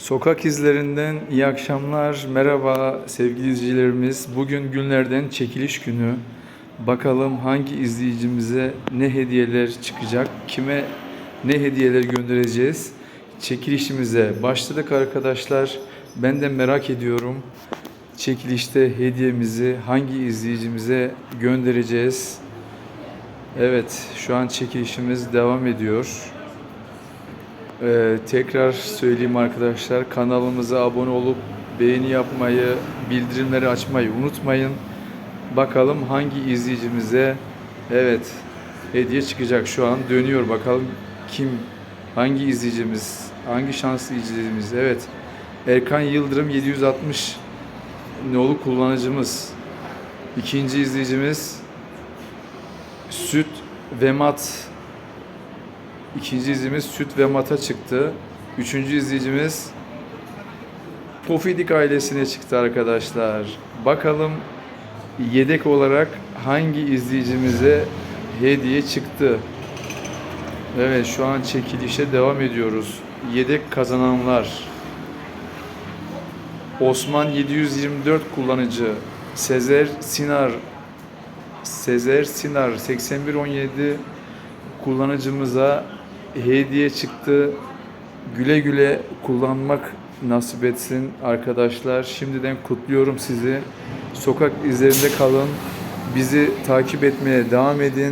Sokak izlerinden iyi akşamlar. Merhaba sevgili izleyicilerimiz. Bugün günlerden çekiliş günü. Bakalım hangi izleyicimize ne hediyeler çıkacak, kime ne hediyeler göndereceğiz. Çekilişimize başladık arkadaşlar. Ben de merak ediyorum. Çekilişte hediyemizi hangi izleyicimize göndereceğiz? Evet, şu an çekilişimiz devam ediyor. Ee, tekrar söyleyeyim arkadaşlar kanalımıza abone olup beğeni yapmayı, bildirimleri açmayı unutmayın. Bakalım hangi izleyicimize evet hediye çıkacak şu an. Dönüyor bakalım kim hangi izleyicimiz hangi şanslı izleyicimiz? Evet Erkan Yıldırım 760 nolu kullanıcımız. İkinci izleyicimiz Süt ve Mat İkinci izleyicimiz Süt ve Mat'a çıktı. Üçüncü izleyicimiz Pofidik ailesine çıktı arkadaşlar. Bakalım yedek olarak hangi izleyicimize hediye çıktı? Evet şu an çekilişe devam ediyoruz. Yedek kazananlar. Osman 724 kullanıcı. Sezer Sinar Sezer Sinar 8117 kullanıcımıza hediye çıktı. Güle güle kullanmak nasip etsin arkadaşlar. Şimdiden kutluyorum sizi. Sokak izlerinde kalın. Bizi takip etmeye devam edin.